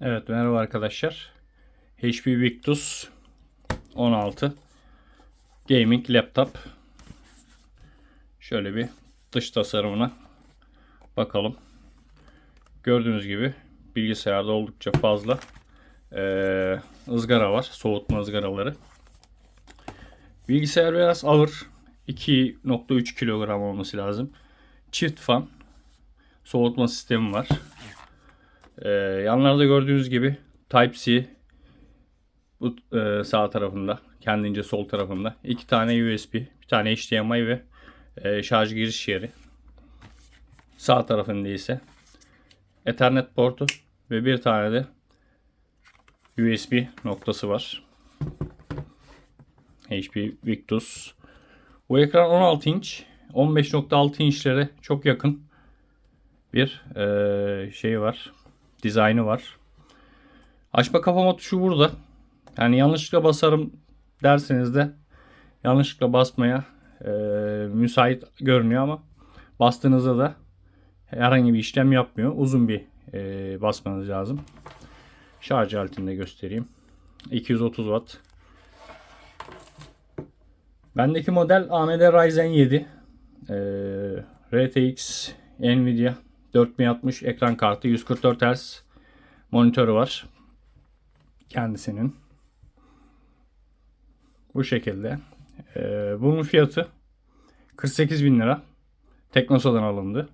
Evet merhaba arkadaşlar. HP Victus 16 Gaming Laptop. Şöyle bir dış tasarımına bakalım. Gördüğünüz gibi bilgisayarda oldukça fazla eee, ızgara var. Soğutma ızgaraları. Bilgisayar biraz ağır. 2.3 kilogram olması lazım. Çift fan soğutma sistemi var. Ee, yanlarda gördüğünüz gibi Type-C bu e, sağ tarafında, kendince sol tarafında iki tane USB, bir tane HDMI ve e, şarj giriş yeri. Sağ tarafında ise Ethernet portu ve bir tane de USB noktası var. HP Victus. Bu ekran 16 inç, 15.6 inçlere çok yakın bir e, şey var dizaynı var. Açma kapama tuşu burada. Yani yanlışlıkla basarım derseniz de yanlışlıkla basmaya e, müsait görünüyor ama bastığınızda da herhangi bir işlem yapmıyor. Uzun bir e, basmanız lazım. Şarj aletini göstereyim. 230 Watt. Bendeki model AMD Ryzen 7. E, RTX Nvidia 4060 ekran kartı 144 Hz monitörü var. Kendisinin. Bu şekilde. Ee, bunun fiyatı 48 bin lira. Teknosa'dan alındı.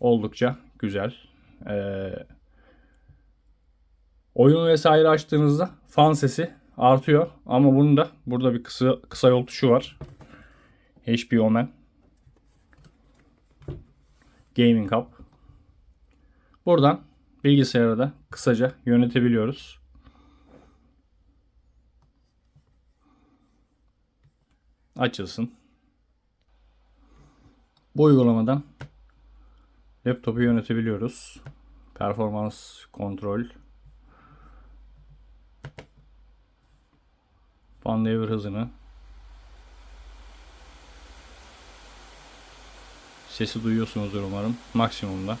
Oldukça güzel. Ee, oyun vesaire açtığınızda fan sesi artıyor. Ama bunun da burada bir kısa, kısa yol tuşu var. HP Omen. Gaming Hub. Buradan bilgisayarı da kısaca yönetebiliyoruz. Açılsın. Bu uygulamadan laptopu yönetebiliyoruz. Performans kontrol. Fan devir hızını Sesi duyuyorsunuzdur umarım. Maksimumda.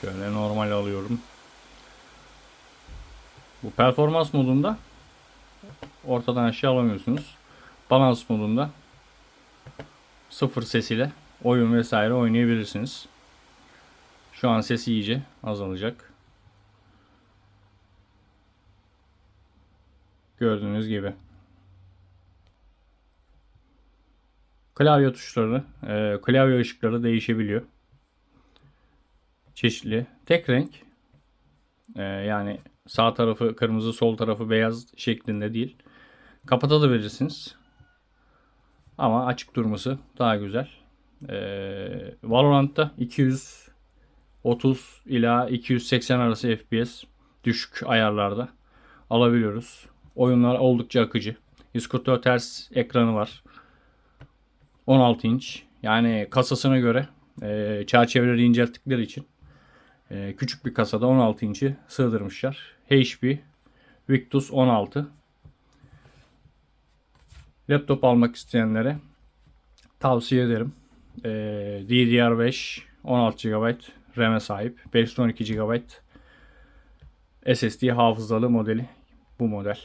Şöyle normal alıyorum. Bu performans modunda ortadan aşağı alamıyorsunuz. Balans modunda sıfır sesiyle oyun vesaire oynayabilirsiniz. Şu an sesi iyice azalacak. Gördüğünüz gibi. Klavye tuşları, e, klavye ışıkları değişebiliyor. Çeşitli. Tek renk. E, yani sağ tarafı kırmızı, sol tarafı beyaz şeklinde değil. Kapatabilirsiniz. Ama açık durması daha güzel. E, Valorant'ta 230 ila 280 arası FPS düşük ayarlarda alabiliyoruz. Oyunlar oldukça akıcı. 144 Hz ekranı var. 16 inç. Yani kasasına göre e, çerçeveleri incelttikleri için e, küçük bir kasada 16 inç'i sığdırmışlar. HP Victus 16 laptop almak isteyenlere tavsiye ederim. E, DDR5 16 GB RAM'e sahip. 512 GB SSD hafızalı modeli bu model.